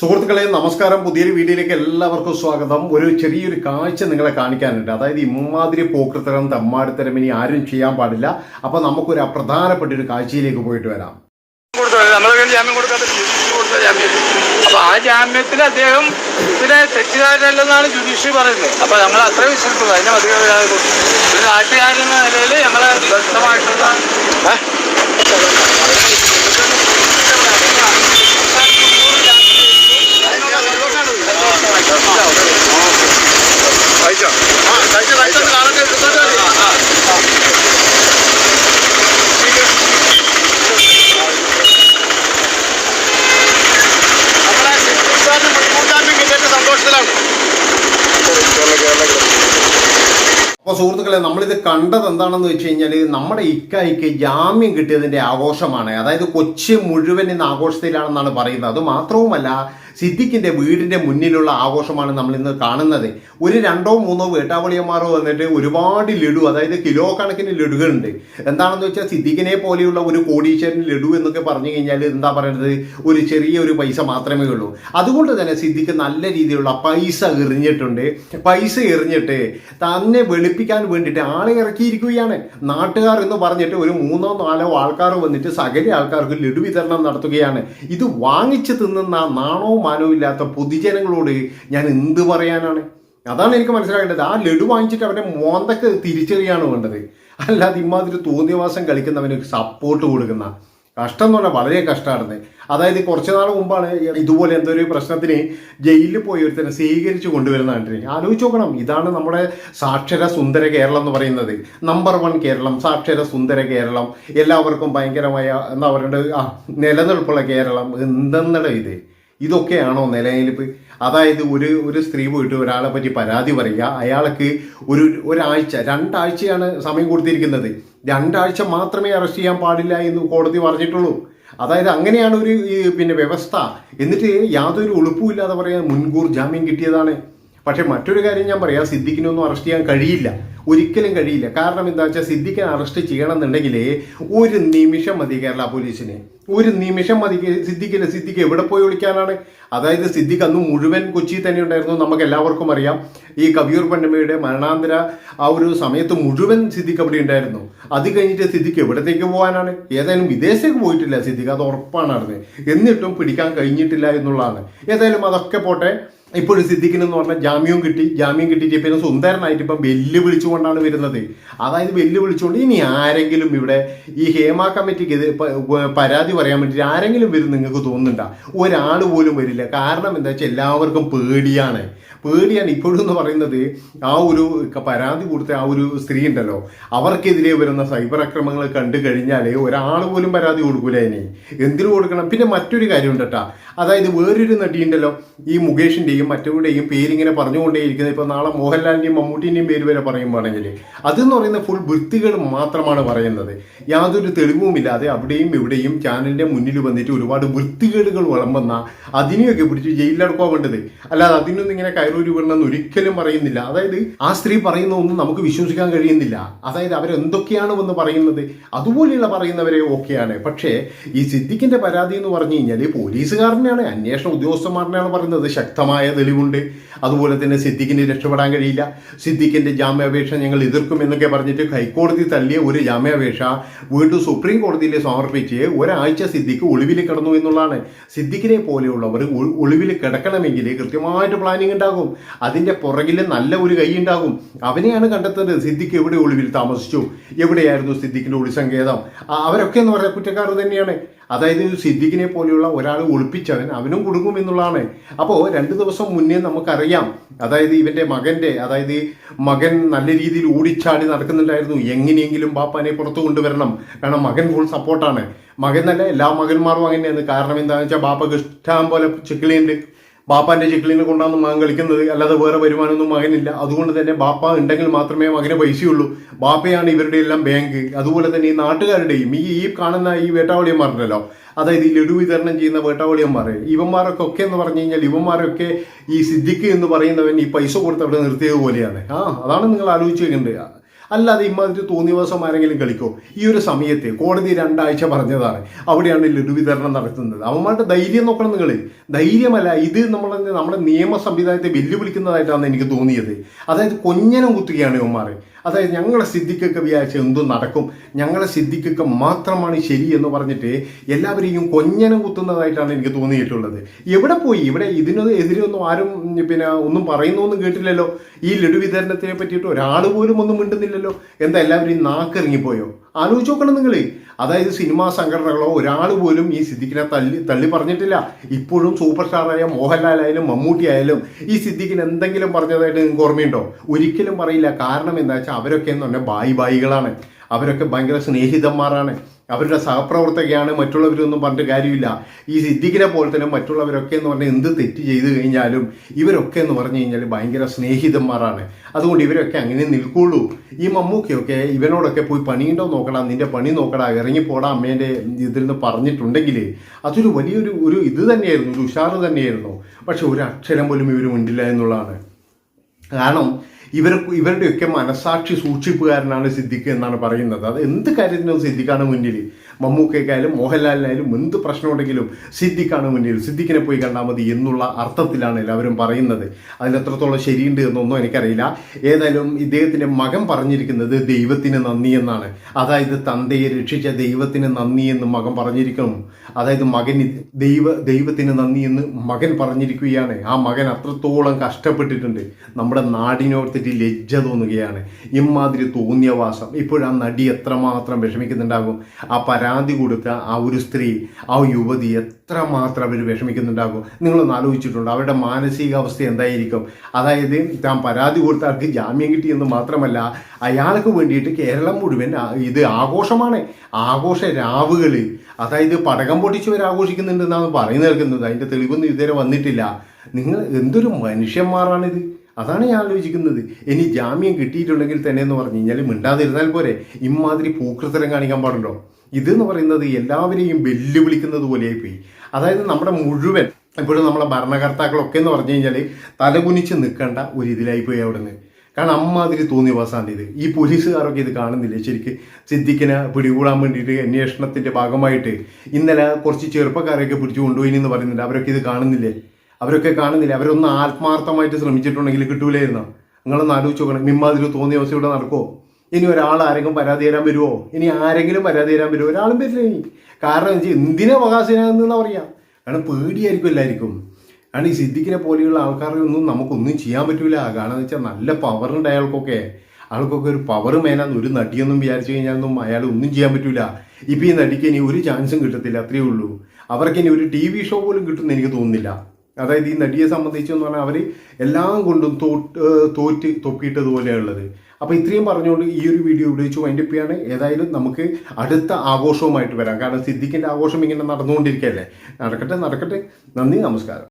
സുഹൃത്തുക്കളെ നമസ്കാരം. പുതിയൊരു വീഡിയോയിലേക്ക് എല്ലാവർക്കും സ്വാഗതം. ഒരു ചെറിയൊരു കാഴ്ച നിങ്ങളെ കാണിക്കാനുണ്ട്. അതായത് ഇമ്മാതിരി പോക്കൃത്തരം തമ്മാടിത്തരം ഇനി ആരും ചെയ്യാൻ പാടില്ല. അപ്പൊ നമുക്കൊരു പ്രധാനപ്പെട്ട ഒരു കാഴ്ചയിലേക്ക് പോയിട്ട് വരാം. അപ്പൊ ആ ജാമ്യത്തിൽ അദ്ദേഹം ഇതിനെ തെറ്റുകാരനല്ലെന്നാണ് ജുഡീഷ്യറി പറയുന്നത്. അപ്പൊ നമ്മൾ അത്ര വിശ്വസിക്കുന്നത് അതിനെ മതിയാതെ കൊടുത്തു ഒരു നാട്ടുകാരൻ എന്ന നിലയിൽ ഞങ്ങളെ വ്യക്തമായിട്ടുള്ള ഏ? നമ്മളെ ശിവസാറിന് മുൻകൂർ ജാമ്യം കിട്ടിയിട്ട് സന്തോഷത്തിലാണ് അപ്പൊ സുഹൃത്തുക്കളെ നമ്മളിത് കണ്ടത് എന്താണെന്ന് വെച്ച് കഴിഞ്ഞാൽ നമ്മുടെ ഇക്കായിക്ക് ജാമ്യം കിട്ടിയതിന്റെ ആഘോഷമാണ്. അതായത് കൊച്ചി മുഴുവൻ ഇന്ന് ആഘോഷത്തിലാണെന്നാണ് പറയുന്നത്. അത് മാത്രവുമല്ല സിദ്ദിഖിന്റെ വീടിന്റെ മുന്നിലുള്ള ആഘോഷമാണ് നമ്മൾ ഇന്ന് കാണുന്നത്. ഒരു രണ്ടോ മൂന്നോ വേട്ടാവളിയന്മാരോ വന്നിട്ട് ഒരുപാട് ലഡു അതായത് കിലോ കണക്കിന് ലഡുകളുണ്ട്. എന്താണെന്ന് വെച്ചാൽ സിദ്ദിഖിനെ പോലെയുള്ള ഒരു കോടീശ്വരൻ ലഡു എന്നൊക്കെ പറഞ്ഞു കഴിഞ്ഞാൽ എന്താ പറയുന്നത് ഒരു ചെറിയ ഒരു പൈസ മാത്രമേ ഉള്ളൂ. അതുകൊണ്ട് തന്നെ സിദ്ദിഖ് നല്ല രീതിയിലുള്ള പൈസ എറിഞ്ഞിട്ടുണ്ട്. പൈസ എറിഞ്ഞിട്ട് തന്നെ വെളുപ്പിക്കാൻ വേണ്ടിയിട്ട് ആളെ ഇറക്കിയിരിക്കുകയാണ്. നാട്ടുകാർ എന്ന് പറഞ്ഞിട്ട് ഒരു മൂന്നോ നാലോ ആൾക്കാർ വന്നിട്ട് സകല ആൾക്കാർക്ക് ലഡു വിതരണം നടത്തുകയാണ്. ഇത് വാങ്ങിച്ചു തിന്നുന്ന നാണവും മാനവും ഇല്ലാത്ത പൊതുജനങ്ങളോട് ഞാൻ എന്ത് പറയാനാണ്? അതാണ് എനിക്ക് മനസ്സിലാക്കേണ്ടത് ആ ലഡു വാങ്ങിച്ചിട്ട് അവരുടെ മോന്തക്ക് തിരിച്ചറിയാണ് വേണ്ടത്? അല്ലാതെ ഇമാതിരി തോന്നിയവാസം കളിക്കുന്നവന് സപ്പോർട്ട് കൊടുക്കുന്ന. കഷ്ടം എന്ന് പറഞ്ഞാൽ വളരെ കഷ്ടമാണ് അതായത് കുറച്ച് നാൾ മുമ്പാണ് ഇതുപോലെ എന്തോ ഒരു പ്രശ്നത്തിന് ജയിലിൽ പോയി ഒരുത്തനെ സ്വീകരിച്ച് കൊണ്ടുവരുന്ന കണ്ടിന് ആലോചിച്ച് നോക്കണം. ഇതാണ് നമ്മുടെ സാക്ഷര സുന്ദര കേരളം എന്ന് പറയുന്നത്. നമ്പർ വൺ കേരളം സാക്ഷര സുന്ദര കേരളം. എല്ലാവർക്കും ഭയങ്കരമായ എന്താ പറയേണ്ടത്? ആ നിലനിൽപ്പുള്ള കേരളം. എന്തെന്നട ഇത്? ഇതൊക്കെയാണോ നിലനിൽപ്പ്? അതായത് ഒരു ഒരു സ്ത്രീ പോയിട്ട് ഒരാളെ പറ്റി പരാതി പറയുക അയാൾക്ക് ഒരു ഒരാഴ്ച രണ്ടാഴ്ചയാണ് സമയം കൊടുത്തിരിക്കുന്നത്. രണ്ടാഴ്ച മാത്രമേ അറസ്റ്റ് ചെയ്യാൻ പാടില്ല എന്ന് കോടതി പറഞ്ഞിട്ടുള്ളൂ. അതായത് അങ്ങനെയാണ് ഒരു പിന്നെ വ്യവസ്ഥ. എന്നിട്ട് യാതൊരു ഉളുപ്പുമില്ലാതെ പറയാൻ മുൻകൂർ ജാമ്യം കിട്ടിയതാണ്. പക്ഷെ മറ്റൊരു കാര്യം ഞാൻ പറയാം സിദ്ദിഖിനൊന്നും അറസ്റ്റ് ചെയ്യാൻ കഴിയില്ല. ഒരിക്കലും കഴിയില്ല. കാരണം എന്താ വെച്ചാൽ സിദ്ദിഖിനെ അറസ്റ്റ് ചെയ്യണമെന്നുണ്ടെങ്കിൽ ഒരു നിമിഷം മതി കേരള പോലീസിനെ. ഒരു നിമിഷം മതി സിദ്ദിഖിന് സിദ്ദിഖ് എവിടെ പോയി വിളിക്കാനാണ് അതായത് സിദ്ദിഖ് അന്ന് മുഴുവൻ കൊച്ചി തന്നെ ഉണ്ടായിരുന്നു നമുക്ക് എല്ലാവർക്കും അറിയാം. ഈ കവിയൂർ പന്നമ്മയുടെ മരണാന്തര ആ ഒരു സമയത്ത് മുഴുവൻ സിദ്ദിഖ് അവിടെ ഉണ്ടായിരുന്നു. അത് കഴിഞ്ഞിട്ട് സിദ്ദിഖ് എവിടത്തേക്ക് പോകാനാണ്? ഏതായാലും വിദേശത്തേക്ക് പോയിട്ടില്ല സിദ്ദിഖ് അത് ഉറപ്പാണ് അറിഞ്ഞത് എന്നിട്ടും പിടിക്കാൻ കഴിഞ്ഞിട്ടില്ല എന്നുള്ളതാണ്. ഏതായാലും അതൊക്കെ പോട്ടെ. ഇപ്പോഴും സിദ്ദിഖിന് എന്ന് പറഞ്ഞാൽ ജാമ്യവും കിട്ടി ജാമ്യം കിട്ടിയിട്ട് പിന്നെ സുന്ദരനായിട്ട് ഇപ്പം വെല്ലുവിളിച്ചുകൊണ്ടാണ് വരുന്നത്. അതായത് വെല്ലുവിളിച്ചുകൊണ്ട് ഇനി ആരെങ്കിലും ഇവിടെ ഈ ഹേമ കമ്മിറ്റിക്ക് പരാതി പറയാൻ വേണ്ടിയിട്ട് ആരെങ്കിലും വരും നിങ്ങൾക്ക് തോന്നുന്നുണ്ട? ഒരാൾ പോലും വരില്ല. കാരണം എന്താ വെച്ചാൽ എല്ലാവർക്കും പേടിയാണ്. പേടിയാണ് ഇപ്പോഴും എന്ന് പറയുന്നത് ആ ഒരു പരാതി കൊടുത്ത ആ ഒരു സ്ത്രീ ഉണ്ടല്ലോ. അവർക്കെതിരെ വരുന്ന സൈബർ അക്രമങ്ങൾ കണ്ടു കഴിഞ്ഞാൽ ഒരാൾ പോലും പരാതി കൊടുക്കൂല ഇനി. എന്തിനു കൊടുക്കണം? പിന്നെ മറ്റൊരു കാര്യമുണ്ട് കേട്ടാ അതായത് വേറൊരു നടിയുണ്ടല്ലോ ഈ മുകേഷിന്റെയും മറ്റവരുടെയും പേരിങ്ങനെ പറഞ്ഞുകൊണ്ടേയിരിക്കുന്നത് ഇപ്പൊ നാളെ മോഹൻലാലിന്റെയും മമ്മൂട്ടിന്റെയും പേര് വരെ പറയുമ്പോഴാണെങ്കിൽ അതെന്ന് പറയുന്ന ഫുൾ വൃത്തികൾ മാത്രമാണ് പറയുന്നത്. യാതൊരു തെളിവുമില്ലാതെ അവിടെയും ഇവിടെയും ചാനലിന്റെ മുന്നിൽ വന്നിട്ട് ഒരുപാട് വൃത്തികേടുകൾ വിളമ്പുന്ന അതിനെയൊക്കെ പിടിച്ച് ജയിലിലടക്കുക വേണ്ടത് അല്ലാതെ അതിനൊന്നും ഇങ്ങനെ കയറൂരി വിടണമെന്ന് ഒരിക്കലും പറയുന്നില്ല. അതായത് ആ സ്ത്രീ പറയുന്ന ഒന്നും നമുക്ക് വിശ്വസിക്കാൻ കഴിയുന്നില്ല. അതായത് അവരെന്തൊക്കെയാണ് വന്ന് പറയുന്നത്? അതുപോലെയുള്ള പറയുന്നവരെ ഓക്കെയാണ്. പക്ഷേ ഈ സിദ്ദിഖിന്റെ പരാതി എന്ന് പറഞ്ഞു കഴിഞ്ഞാൽ പോലീസുകാരനെയാണ് അന്വേഷണ ഉദ്യോഗസ്ഥന്മാരനെയാണ് പറയുന്നത്. ശക്തമായ തെളിവുണ്ട്. അതുപോലെ തന്നെ സിദ്ദിഖിന് രക്ഷപ്പെടാൻ കഴിയില്ല. സിദ്ദിഖിന്റെ ജാമ്യാപേക്ഷ ഞങ്ങൾ എതിർക്കും എന്നൊക്കെ പറഞ്ഞിട്ട് ഹൈക്കോടതി തള്ളിയ ഒരു ജാമ്യാപേക്ഷ വീണ്ടും സുപ്രീം കോടതിയിൽ സമർപ്പിച്ച് ഒരാഴ്ച സിദ്ദിഖ് ഒളിവിൽ കിടന്നു എന്നുള്ളതാണ്. സിദ്ദിഖിനെ പോലെയുള്ളവർ ഒളിവിൽ കിടക്കണമെങ്കിൽ കൃത്യമായിട്ട് പ്ലാനിങ് ഉണ്ടാകും. അതിന്റെ പുറകിൽ നല്ല ഒരു കൈ ഉണ്ടാകും. അവനെയാണ് കണ്ടെത്തേണ്ടത് സിദ്ദിഖ് എവിടെ ഒളിവിൽ താമസിച്ചു? എവിടെയായിരുന്നു സിദ്ദിഖിന്റെ ഒളിസങ്കേതം? സങ്കേതം അവരൊക്കെ എന്ന് പറയുന്ന കുറ്റക്കാർ തന്നെയാണ്. അതായത് സിദ്ദിഖിനെ പോലെയുള്ള ഒരാൾ ഒളിപ്പിച്ചവൻ അവനും കുടുങ്ങും എന്നുള്ളതാണ്. അപ്പോൾ രണ്ട് ദിവസം മുന്നേ നമുക്കറിയാം അതായത് ഇവന്റെ മകന്റെ അതായത് മകൻ നല്ല രീതിയിൽ ഓടിച്ചാടി നടക്കുന്നുണ്ടായിരുന്നു. എങ്ങനെയെങ്കിലും ബാപ്പാനെ പുറത്തു കൊണ്ടുവരണം. കാരണം മകൻ ഫുൾ സപ്പോർട്ടാണ് മകൻ നല്ല എല്ലാ മകന്മാരും അങ്ങനെയാണ്. കാരണം എന്താണെന്ന് വെച്ചാൽ ബാപ്പക്ക് ഇഷ്ടം പോലെ ചിക്കിളിയുണ്ട്. ബാപ്പാന്റെ ചിക്കിളിനെ കൊണ്ടാണ് മകൻ കളിക്കുന്നത്. അല്ലാതെ വേറെ വരുമാനമൊന്നും മകനില്ല അതുകൊണ്ട് തന്നെ ബാപ്പ ഉണ്ടെങ്കിൽ മാത്രമേ മകന് പൈസയുള്ളൂ. ബാപ്പയാണ് ഇവരുടെ എല്ലാം ബാങ്ക്. അതുപോലെ തന്നെ ഈ നാട്ടുകാരുടെയും ഈ ഈ കാണുന്ന ഈ വേട്ടാവളിയന്മാരുണ്ടല്ലോ. അതായത് ഈ ലഡു വിതരണം ചെയ്യുന്ന വേട്ടാവളിയന്മാർ ഇവന്മാരൊക്കെ ഒക്കെ എന്ന് പറഞ്ഞു കഴിഞ്ഞാൽ ഇവന്മാരൊക്കെ ഈ സിദ്ദിഖ് എന്ന് പറയുന്നവൻ ഈ പൈസ കൊടുത്ത് അവിടെ നിർത്തിയത് പോലെയാണ്. ആ അതാണ് നിങ്ങൾ ആലോചിച്ച് വെക്കേണ്ടത്. അല്ലാതെ ഇമാതിരി ദിവസം ആരെങ്കിലും കളിക്കോ? ഈ ഒരു സമയത്ത് കോടതി രണ്ടാഴ്ച പറഞ്ഞതാണ്. അവിടെയാണ് ലഡു വിതരണം നടത്തുന്നത്. അവന്മാരുടെ ധൈര്യം നോക്കണം നിങ്ങൾ ധൈര്യമല്ല ഇത് നമ്മൾ നമ്മുടെ നിയമ സംവിധാനത്തെ വെല്ലുവിളിക്കുന്നതായിട്ടാണ് എനിക്ക് തോന്നിയത്. അതായത് കൊഞ്ഞനം കുത്തുകയാണ് ഇവന്മാർ അതായത് ഞങ്ങളെ സിദ്ധിക്കൊക്കെ വിചാരിച്ച എന്തും നടക്കും. ഞങ്ങളെ സിദ്ധിക്കൊക്കെ മാത്രമാണ് ശരി എന്ന് പറഞ്ഞിട്ട് എല്ലാവരെയും കൊഞ്ഞനം കുത്തുന്നതായിട്ടാണ് എനിക്ക് തോന്നിയിട്ടുള്ളത്. എവിടെ പോയി? ഇവിടെ ഇതിന് എതിരൊന്നും ആരും പിന്നെ ഒന്നും പറയുന്നൊന്നും കേട്ടില്ലല്ലോ. ഈ ലഡു വിതരണത്തിനെ പറ്റിയിട്ട് ഒരാൾ പോലും ഒന്നും മിണ്ടുന്നില്ലല്ലോ. എന്താ എല്ലാവരും നാക്കിറങ്ങിപ്പോയോ? ആലോചിച്ച് നോക്കണം നിങ്ങൾ അതായത് സിനിമാ സംഘടനകളോ ഒരാൾ പോലും ഈ സിദ്ദിഖിനെ തള്ളി തള്ളി പറഞ്ഞിട്ടില്ല. ഇപ്പോഴും സൂപ്പർ സ്റ്റാറായ മോഹൻലാൽ ആയാലും മമ്മൂട്ടി ആയാലും ഈ സിദ്ദിഖിന് എന്തെങ്കിലും പറഞ്ഞതായിട്ട് നിങ്ങൾക്ക് ഓർമ്മയുണ്ടോ? ഒരിക്കലും പറയില്ല. കാരണം എന്താ വെച്ചാൽ അവരൊക്കെ എന്ന് പറഞ്ഞാൽ ബായി ബായികളാണ്. അവരൊക്കെ ഭയങ്കര സ്നേഹിതന്മാരാണ്. അവരുടെ സഹപ്രവർത്തകയാണ് മറ്റുള്ളവരൊന്നും പറഞ്ഞിട്ട് കാര്യമില്ല. ഈ സിദ്ദിഖിനെ പോലെ തന്നെ മറ്റുള്ളവരൊക്കെ എന്ന് പറഞ്ഞാൽ എന്ത് തെറ്റ് ചെയ്തു കഴിഞ്ഞാലും ഇവരൊക്കെ എന്ന് പറഞ്ഞു കഴിഞ്ഞാൽ ഭയങ്കര സ്നേഹിതന്മാരാണ്. അതുകൊണ്ട് ഇവരൊക്കെ അങ്ങനെ നിൽക്കുള്ളൂ. ഈ മമ്മൂക്കയൊക്കെ ഇവനോടൊക്കെ പോയി പണിയുണ്ടോ നോക്കടാ നിന്റെ പണി നോക്കടാ ഇറങ്ങിപ്പോടാ അമ്മേന്റെ ഇതിൽ നിന്ന് പറഞ്ഞിട്ടുണ്ടെങ്കിൽ അതൊരു വലിയൊരു ഒരു ഇത് തന്നെയായിരുന്നു ഒരു ഉഷാറ് തന്നെയായിരുന്നു. പക്ഷെ ഒരു അക്ഷരം പോലും ഇവർ മിണ്ടില്ല എന്നുള്ളതാണ്. കാരണം ഇവർ ഇവരുടെയൊക്കെ മനസാക്ഷി സൂക്ഷിപ്പുകാരനാണ് സിദ്ദിഖ് എന്നാണ് പറയുന്നത്. അത് എന്ത് കാര്യത്തിനും സിദ്ദിഖാണ് മുന്നിൽ മമ്മൂക്കയ്ക്കായാലും മോഹൻലാലിനായാലും എന്ത് പ്രശ്നമുണ്ടെങ്കിലും സിദ്ദിഖാണ് മുന്നിൽ. സിദ്ദിഖിനെ പോയി കണ്ടാൽ മതി എന്നുള്ള അർത്ഥത്തിലാണ് എല്ലാവരും പറയുന്നത്. അതിലെത്രത്തോളം ശരിയുണ്ട് എന്നൊന്നും എനിക്കറിയില്ല. ഏതായാലും ഇദ്ദേഹത്തിന്റെ മകൻ പറഞ്ഞിരിക്കുന്നത് ദൈവത്തിന് നന്ദി എന്നാണ്. അതായത് തന്തയെ രക്ഷിച്ച ദൈവത്തിന് നന്ദി എന്ന് മകൻ പറഞ്ഞിരിക്കണം. അതായത് മകൻ ദൈവ ദൈവത്തിന് നന്ദി എന്ന് മകൻ പറഞ്ഞിരിക്കുകയാണ്. ആ മകൻ അത്രത്തോളം കഷ്ടപ്പെട്ടിട്ടുണ്ട്. നമ്മുടെ നാടിനോർത്തിട്ട് ലജ്ജ തോന്നുകയാണ്. ഇമ്മാതിരി തോന്നിയ വാസം. ഇപ്പോഴാ നടി എത്രമാത്രം വിഷമിക്കുന്നുണ്ടാകും. ആ പരാതി കൊടുത്ത ആ ഒരു സ്ത്രീ ആ യുവതി എത്രമാത്രം അവർ വിഷമിക്കുന്നുണ്ടാകും? നിങ്ങളൊന്ന് ആലോചിച്ചിട്ടുണ്ട്? അവരുടെ മാനസികാവസ്ഥ എന്തായിരിക്കും? അതായത് താൻ പരാതി കൊടുത്ത ആൾക്ക് ജാമ്യം കിട്ടിയെന്ന് മാത്രമല്ല അയാൾക്ക് വേണ്ടിയിട്ട് കേരളം മുഴുവൻ ഇത് ആഘോഷമാണ്. ആഘോഷ രാവുകൾ അതായത് പടകം പൊട്ടിച്ചവർ ആഘോഷിക്കുന്നുണ്ടെന്നാണ് പറഞ്ഞു കേൾക്കുന്നത്. അതിന്റെ തെളിവൊന്നും ഇതുവരെ വന്നിട്ടില്ല. നിങ്ങൾ എന്തൊരു മനുഷ്യന്മാരാണിത്? അതാണ് ഞാൻ ആലോചിക്കുന്നത്. ഇനി ജാമ്യം കിട്ടിയിട്ടുണ്ടെങ്കിൽ തന്നെ എന്ന് പറഞ്ഞു കഴിഞ്ഞാൽ മിണ്ടാതിരുന്നാൽ പോരെ. ഇമാതിരി പൂക്കൃത്തരം കാണിക്കാൻ പാടുണ്ടോ? ഇതെന്ന് പറയുന്നത് എല്ലാവരെയും വെല്ലുവിളിക്കുന്നത് പോലെയായിപ്പോയി അതായത് നമ്മുടെ മുഴുവൻ ഇപ്പോഴും നമ്മുടെ ഭരണകർത്താക്കളൊക്കെ എന്ന് പറഞ്ഞു കഴിഞ്ഞാൽ തലകുനിച്ച് നിൽക്കേണ്ട ഒരു ഇതിലായിപ്പോയി അവിടെ നിന്ന് കാരണം അമ്മാതിരി തോന്നിയ വാസാണ് ഇത്. ഈ പോലീസുകാരൊക്കെ ഇത് കാണുന്നില്ലേ? ശരിക്ക് സിദ്ദിഖിനെ പിടികൂടാൻ വേണ്ടിയിട്ട് അന്വേഷണത്തിന്റെ ഭാഗമായിട്ട് ഇന്നലെ കുറച്ച് ചെറുപ്പക്കാരെയൊക്കെ പിടിച്ചു കൊണ്ടുപോയി എന്ന് പറയുന്നുണ്ട്. അവരൊക്കെ ഇത് കാണുന്നില്ലേ? അവരൊക്കെ കാണുന്നില്ല? അവരൊന്ന് ആത്മാർത്ഥമായിട്ട് ശ്രമിച്ചിട്ടുണ്ടെങ്കിൽ കിട്ടൂലായിരുന്നോ? നിങ്ങളൊന്ന് ആലോചിച്ച് നോക്കണം. ഇമ്മാതിരി തോന്നിയ അവസ്ഥ ഇവിടെ നടക്കുമോ ഇനി ഒരാൾ ആരെങ്കിലും പരാതി തരാൻ വരുമോ ഇനി ആരെങ്കിലും പരാതി തരാൻ വരുമോ ഒരാളും വരില്ല ഇനി. കാരണം വെച്ചാൽ എന്തിനാ അവകാശനാണെന്ന് പറയാം? കാരണം പേടിയായിരിക്കും എല്ലാവർക്കും. കാരണം ഈ സിദ്ദിഖിനെ പോലെയുള്ള ആൾക്കാരെ ഒന്നും നമുക്കൊന്നും ചെയ്യാൻ പറ്റൂല. കാരണം എന്ന് വെച്ചാൽ നല്ല പവറുണ്ട് അയാൾക്കൊക്കെ. ആൾക്കൊക്കെ ഒരു പവർ മേനാന്ന് ഒരു നടിയൊന്നും വിചാരിച്ചു കഴിഞ്ഞാലൊന്നും അയാൾ ഒന്നും ചെയ്യാൻ പറ്റൂല. ഇപ്പം ഈ നടിക്ക് ഇനി ഒരു ചാൻസും കിട്ടത്തില്ല അത്രയേ ഉള്ളൂ. അവർക്ക് ഇനി ഒരു ടി വി ഷോ പോലും കിട്ടുമെന്ന് എനിക്ക് തോന്നുന്നില്ല. അതായത് ഈ നടിയെ സംബന്ധിച്ചെന്ന് പറഞ്ഞാൽ അവർ എല്ലാം കൊണ്ടും തോറ്റ് തോറ്റ് തൊപ്പിയിട്ടതുപോലെയുള്ളത് അപ്പോൾ ഇത്രയും പറഞ്ഞുകൊണ്ട് ഈ ഒരു വീഡിയോ ഇവിടെ വെച്ച് വൈൻഡപ്പ് ചെയ്യാണ്. ഏതായാലും നമുക്ക് അടുത്ത ആഘോഷവുമായിട്ട് വരാം. കാരണം സിദ്ദിഖിന്റെ ആഘോഷം ഇങ്ങനെ നടന്നുകൊണ്ടിരിക്കുകയല്ലേ? നടക്കട്ടെ നടക്കട്ടെ. നന്ദി നമസ്കാരം.